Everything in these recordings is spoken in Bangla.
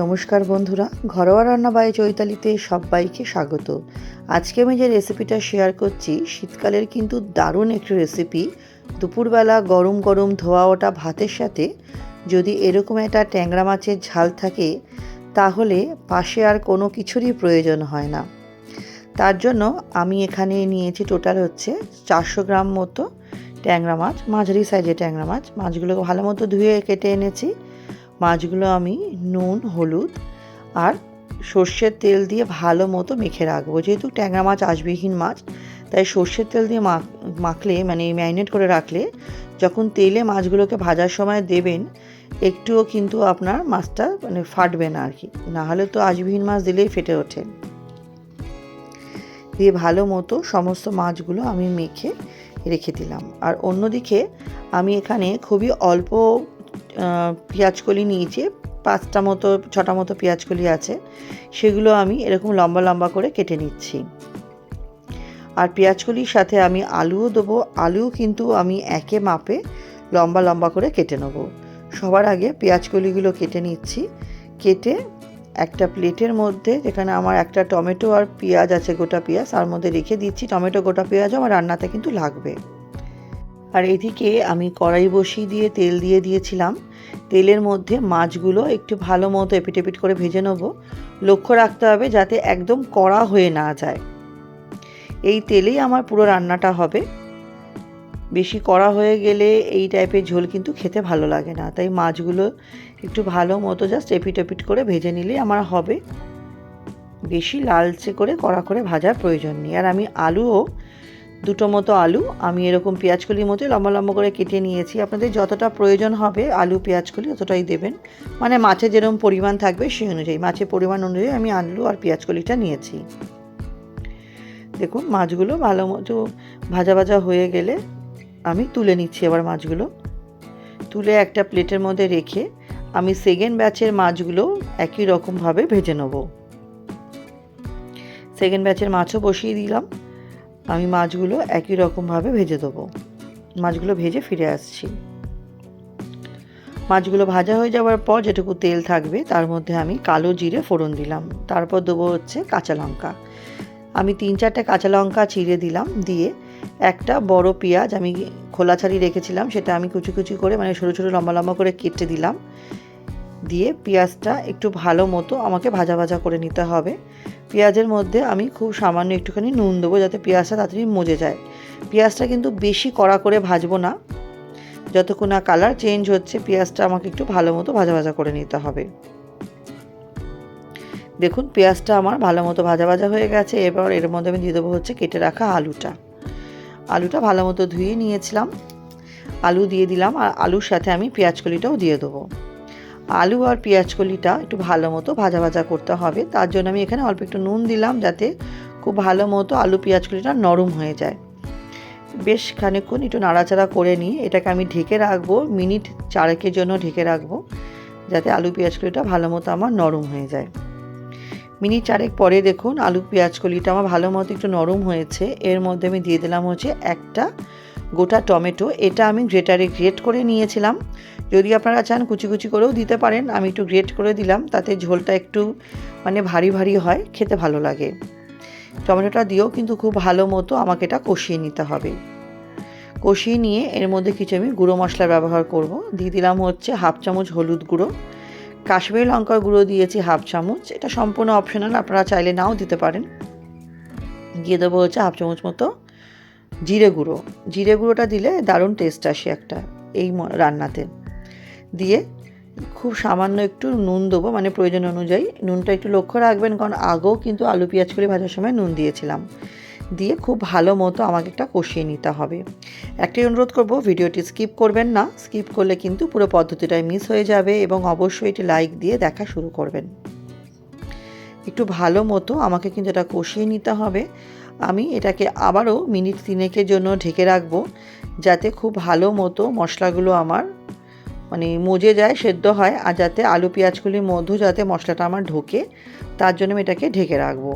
নমস্কার বন্ধুরা, ঘরোয়া রান্না বাই চৈতালিতে সবাইকে স্বাগত। আজকে আমি যে রেসিপিটা শেয়ার করছি, শীতকালের কিন্তু দারুণ একটি রেসিপি দুপুরবেলা গরম গরম ধোয়া ওটা ভাতের সাথে যদি এরকম একটা ট্যাংরা মাছের ঝাল থাকে, তাহলে পাশে আর কোনো কিছুরই প্রয়োজন হয় না। তার জন্য আমি এখানে নিয়েছি টোটাল হচ্ছে চারশো গ্রাম মতো ট্যাংরা মাছ, মাঝারি সাইজের ট্যাংরা মাছ। মাছগুলোকে ভালো মতো ধুয়ে কেটে এনেছি। মাছগুলো আমি নুন, হলুদ আর সর্ষের তেল দিয়ে ভালো মতো মেখে রাখব। যেহেতু ট্যাংরা মাছ আঁশবিহীন মাছ, তাই সর্ষের তেল দিয়ে মাখ মাখলে মানে ম্যারিনেট করে রাখলে যখন তেলে মাছগুলোকে ভাজার সময় দেবেন, একটুও কিন্তু আপনার মাছটা মানে ফাটবে না আর কি। নাহলে তো আঁশবিহীন মাছ দিলেই ফেটে ওঠে। দিয়ে ভালো মতো সমস্ত মাছগুলো আমি মেখে রেখে দিলাম। আর অন্যদিকে আমি এখানে খুবই অল্প পেঁয়াজকলি নিয়েছি। পাঁচটা মতো, ছটা মতো পেঁয়াজকলি আছে। সেগুলো আমি এরকম লম্বা লম্বা করে কেটে নিচ্ছি। আর পেঁয়াজকলির সাথে আমি আলুও দেবো। আলুও কিন্তু আমি একে মাপে লম্বা লম্বা করে কেটে নেব। সবার আগে পেঁয়াজকলিগুলো কেটে নিচ্ছি। কেটে একটা প্লেটের মধ্যে, যেখানে আমার একটা টমেটো আর পেঁয়াজ আছে, গোটা পেঁয়াজ। তার মধ্যে রেখে দিচ্ছি। টমেটো, গোটা পেঁয়াজও আমার রান্নাতে কিন্তু লাগবে। আর এদিকে আমি কড়াই বসিয়ে দিয়ে তেল দিয়ে দিয়েছিলাম। তেলের মধ্যে মাছগুলো একটু ভালো মতো এপিট করে ভেজে নেব। লক্ষ্য রাখতে হবে যাতে একদম কড়া হয়ে না যায়। এই তেলেই আমার পুরো রান্নাটা হবে। বেশি কড়া হয়ে গেলে এই টাইপের ঝোল কিন্তু খেতে ভালো লাগে না। তাই মাছগুলো একটু ভালো মতো জাস্ট এপিট এপিট করে ভেজে নিলেই আমার হবে। বেশি লালচে করে কড়া করে ভাজার প্রয়োজন নেই। আর আমি আলুও দুটো মতো আলু, আমি এরকম পেঁয়াজকলির মতো লম্বা লম্বা করে কেটে নিয়েছি। আপনাদের যতটা প্রয়োজন হবে আলু, পেঁয়াজকলি ততটাই দেবেন। মানে মাছের যেরকম পরিমাণ থাকবে সেই অনুযায়ী মাছের পরিমাণ অনুযায়ী আমি আলু আর পেঁয়াজকলিটা নিয়েছি। দেখুন, মাছগুলো ভালো মতো ভাজা ভাজা হয়ে গেলে আমি তুলে নিচ্ছি এবার মাছগুলো। তুলে একটা প্লেটের মধ্যে রেখে আমি সেকেন্ড ব্যাচের মাছগুলো একই রকমভাবে ভেজে নেব। সেকেন্ড ব্যাচের মাছও বসিয়ে দিলাম। আমি মাছগুলো একই রকমভাবে ভেজে দেবো। মাছগুলো ভেজে ফিরে আসছি। মাছগুলো ভাজা হয়ে যাওয়ার পর যেটুকু তেল থাকবে তার মধ্যে আমি কালো জিরে ফোড়ন দিলাম। তারপর দেবো হচ্ছে কাঁচা লঙ্কা। আমি তিন চারটে কাঁচা লঙ্কা চিড়ে দিলাম, দিয়ে একটা বড় পেঁয়াজ আমি খোলা ছাড়ি রেখেছিলাম, সেটা আমি কুচি কুচি করে মানে ছোটো ছোটো লম্বা লম্বা করে কেটে দিলাম। দিয়ে পেঁয়াজটা একটু ভালো মতো আমাকে ভাজা ভাজা করে নিতে হবে। পেঁয়াজের মধ্যে আমি খুব সামান্য একটুখানি নুন দেবো যাতে পেঁয়াজটা তাড়াতাড়ি মজে যায়। পেঁয়াজটা কিন্তু বেশি কড়া করে ভাজবো না। যতক্ষণ না কালার চেঞ্জ হচ্ছে, পেঁয়াজটা আমাকে একটু ভালো মতো ভাজা ভাজা করে নিতে হবে। দেখুন, পেঁয়াজটা আমার ভালো মতো ভাজা ভাজা হয়ে গেছে। এবার এর মধ্যে আমি দিয়ে দেবো হচ্ছে কেটে রাখা আলুটা। আলুটা ভালো মতো ধুয়ে নিয়েছিলাম। আলু দিয়ে দিলাম আর আলুর সাথে আমি পেঁয়াজকলিটাও দিয়ে দেবো। আলু আর পেঁয়াজ কলিটা একটু ভালো মতো ভাজা ভাজা করতে হবে। তার জন্য আমি এখানে অল্প একটু নুন দিলাম যাতে খুব ভালো মতো আলু পেঁয়াজ কলিটা নরম হয়ে যায়। বেশ খানিকক্ষণ একটু নাড়াচাড়া করে নিয়ে এটাকে আমি ঢেকে রাখব, মিনিট চারেকের জন্য ঢেকে রাখব, যাতে আলু পেঁয়াজ কলিটা ভালো মতো আমার নরম হয়ে যায়। মিনিট চারেক পরে দেখুন আলু পেঁয়াজ কলিটা আমার ভালো মতো একটু নরম হয়েছে। এর মধ্যে আমি দিয়ে দিলাম হচ্ছে একটা গোটা টমেটো। এটা আমি গ্রেটারে গ্রেট করে নিয়েছিলাম। যদি আপনারা চান কুচি কুচি করেও দিতে পারেন, আমি একটু গ্রেট করে দিলাম, তাতে ঝোলটা একটু মানে ভারী ভারী হয়, খেতে ভালো লাগে। টমেটোটা দিয়েও কিন্তু খুব ভালো মতো আমাকে এটা কষিয়ে নিতে হবে। কষিয়ে নিয়ে এর মধ্যে কিছু আমি গুঁড়ো মশলা ব্যবহার করব। দিয়ে দিলাম হচ্ছে হাফ চামচ হলুদ গুঁড়ো। কাশ্মীরি লঙ্কার গুঁড়ো দিয়েছি হাফ চামচ। এটা সম্পূর্ণ অপশনাল আপনারা চাইলে নাও দিতে পারেন। দিয়ে দেবো হচ্ছে হাফ চামচ মতো জিরে গুঁড়ো। জিরে গুঁড়োটা দিলে দারুণ টেস্ট আসে একটা, এই রান্নাতে। দিয়ে খুব সামান্য একটু নুন দেবো মানে প্রয়োজন অনুযায়ী। নুনটা একটু লক্ষ্য রাখবেন, কারণ আগেও কিন্তু আলু পেঁয়াজ করে ভাজার সময় নুন দিয়েছিলাম। দিয়ে খুব ভালো মতো আমাকে একটা কষিয়ে নিতে হবে। একটাই অনুরোধ করব, ভিডিওটি স্কিপ করবেন না। স্কিপ করলে কিন্তু পুরো পদ্ধতিটাই মিস হয়ে যাবে এবং অবশ্যই এটি লাইক দিয়ে দেখা শুরু করবেন। একটু ভালো মতো আমাকে কিন্তু এটা কষিয়ে নিতে হবে। আমি এটাকে আবারও মিনিট তিনেকের জন্য ঢেকে রাখব, যাতে খুব ভালো মতো মশলাগুলো আমার মানে মজে যায়, সেদ্ধ হয়, আর যাতে আলু পেঁয়াজগুলির মধ্যে যাতে মশলাটা আমার ঢোকে, তার জন্য আমি এটাকে ঢেকে রাখব।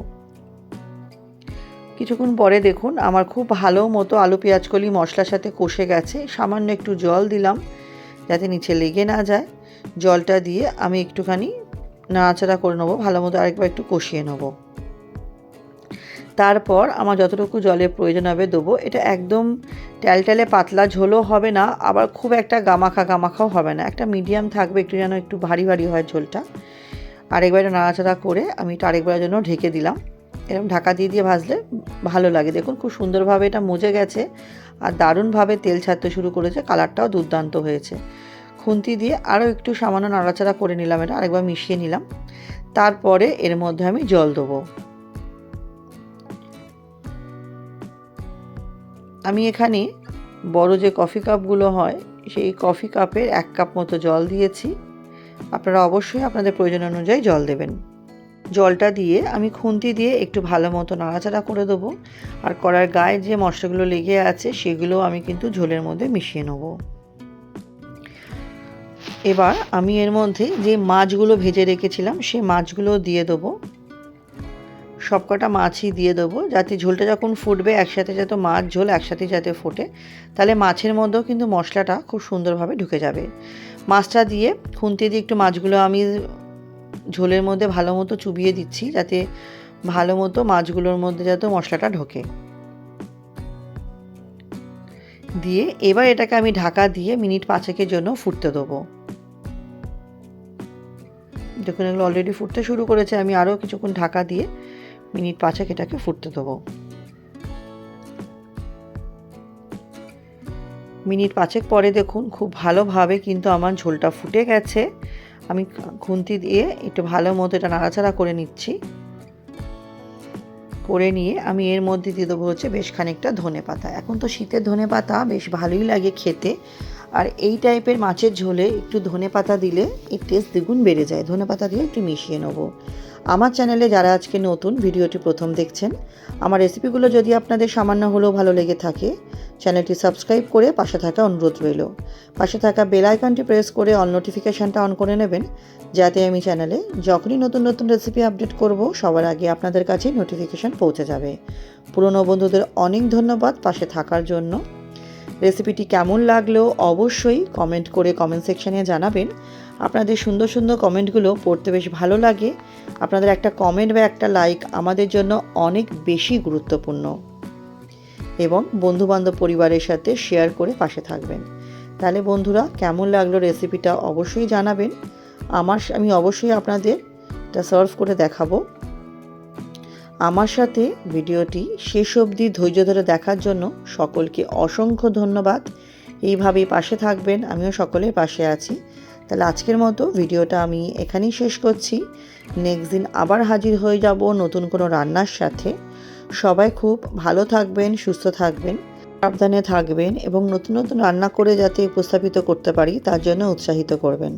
কিছুক্ষণ পরে দেখুন, আমার খুব ভালো মতো আলু, পেঁয়াজকলি, মশলার সাথে কষে গেছে। সামান্য একটু জল দিলাম, যাতে নিচে লেগে না যায়। জলটা দিয়ে আমি একটুখানি নাড়াচাড়া করে নেব, ভালো মতো আরেকবার একটু কষিয়ে নেব। তারপর আমার যতটুকু জলের প্রয়োজন হবে দেবো। এটা একদম ট্যালট্যালে পাতলা ঝোলও হবে না, আবার খুব একটা গামাখা গামাখাও হবে না। একটা মিডিয়াম থাকবে, একটু যেন একটু ভারী ভারী হয় ঝোলটা। আরেকবার এটা নাড়াচাড়া করে আমি এটা আরেকবারের জন্য ঢেকে দিলাম। এরকম ঢাকা দিয়ে দিয়ে ভাজলে ভালো লাগে। দেখুন খুব সুন্দরভাবে এটা মজে গেছে আর দারুণভাবে তেল ছাড়তে শুরু করেছে, কালারটাও দুর্দান্ত হয়েছে। খুন্তি দিয়ে আরও একটু সামান্য নাড়াচাড়া করে নিলাম এটা, আরেকবার মিশিয়ে নিলাম। তারপরে এর মধ্যে আমি জল দেবো। আমি এখানে বড় যে কফি কাপগুলো হয়, সেই কফি কাপের এক কাপ মতো জল দিয়েছি। আপনারা অবশ্যই আপনাদের প্রয়োজন অনুযায়ী জল দেবেন। জলটা দিয়ে আমি খুন্তি দিয়ে একটু ভালো মতো নাড়াচাড়া করে দেবো আর কড়ার গায়ে যে মশলাগুলো লেগে আছে, সেগুলো আমি কিন্তু ঝোলের মধ্যে মিশিয়ে নেব। এবার আমি এর মধ্যে যে মাছগুলো ভেজে রেখেছিলাম সেই মাছগুলো দিয়ে দেবো। সবকটা মাছই দিয়ে দেবো। যাতে ঝোলটা যখন ফুটবে, একসাথে যাতে মাছ ঝোল একসাথে যাতে ফোটে, তাহলে মাছের মধ্যেও কিন্তু মশলাটা খুব সুন্দরভাবে ঢুকে যাবে। মাছটা দিয়ে খুন্তি দিয়ে একটু মাছগুলো আমি ঝোলের মধ্যে ভালো মতো চুবিয়ে দিচ্ছি, যাতে ভালো মতো মাছগুলোর মধ্যে যাতে মশলাটা ঢোকে। দিয়ে এবার এটাকে আমি ঢাকা দিয়ে মিনিট পাঁচেকের জন্য ফুটতে দেবো। দেখুন এগুলো অলরেডি ফুটতে শুরু করেছে, আমি আরও কিছুক্ষণ ঢাকা দিয়ে মিনিট পাঁচেক এটাকে ফুটতে দেবো। মিনিট পাঁচেক পরে দেখুন, খুব ভালোভাবে কিন্তু আমার ঝোলটা ফুটে গেছে। আমি খুন্তি দিয়ে একটু ভালো মতো এটা নাড়াচাড়া করে নিচ্ছি। করে নিয়ে আমি এর মধ্যে দিয়ে দেবো হচ্ছে বেশ খানিকটা ধনে পাতা এখন তো শীতের ধনে পাতা বেশ ভালোই লাগে খেতে। আর এই টাইপের মাছের ঝোলে একটু ধনে পাতা দিলে এর টেস্ট দ্বিগুণ বেড়ে যায়। ধনে পাতা দিয়ে একটু মিশিয়ে নেব। আমার চ্যানেলে যারা আজকে নতুন, ভিডিওটি প্রথম দেখছেন, আমার রেসিপিগুলো যদি আপনাদের সামান্য হলেও ভালো লেগে থাকে চ্যানেলটি সাবস্ক্রাইব করে পাশে থাকা অনুরোধ রইল। পাশে থাকা বেল আইকনটি প্রেস করে অল নোটিফিকেশানটা অন করে নেবেন, যাতে আমি চ্যানেলে যখনই নতুন নতুন রেসিপি আপডেট করব, সবার আগে আপনাদের কাছে নোটিফিকেশান পৌঁছে যাবে। পুরনো বন্ধুদের অনেক ধন্যবাদ পাশে থাকার জন্য। রেসিপিটি কেমন লাগল অবশ্যই কমেন্ট করে কমেন্ট সেকশানে জানাবেন। আপনাদের সুন্দর সুন্দর কমেন্টগুলো পড়তে বেশ ভালো লাগে। আপনাদের একটা কমেন্ট বা একটা লাইক আমাদের জন্য অনেক বেশি গুরুত্বপূর্ণ। এবং বন্ধুবান্ধব পরিবারের সাথে শেয়ার করে পাশে থাকবেন। তাহলে বন্ধুরা, কেমন লাগল রেসিপিটা অবশ্যই জানাবেন। আমার, আমি অবশ্যই আপনাদের এটা সার্ভ করে দেখাবো। আমার সাথে ভিডিওটি শেষ অবধি ধৈর্য ধরে দেখার জন্য সকলকে অসংখ্য ধন্যবাদ। এইভাবেই পাশে থাকবেন, আমিও সকলের পাশে আছি। তাহলে আজকের মতো ভিডিওটা আমি এখানেই শেষ করছি। নেক্সট দিন আবার হাজির হয়ে যাব নতুন কোনো রান্নার সাথে। সবাই খুব ভালো থাকবেন, সুস্থ থাকবেন, সাবধানে থাকবেন এবং নতুন নতুন রান্না করে যাতে উপস্থাপিত করতে পারি, তার জন্য উৎসাহিত করবেন।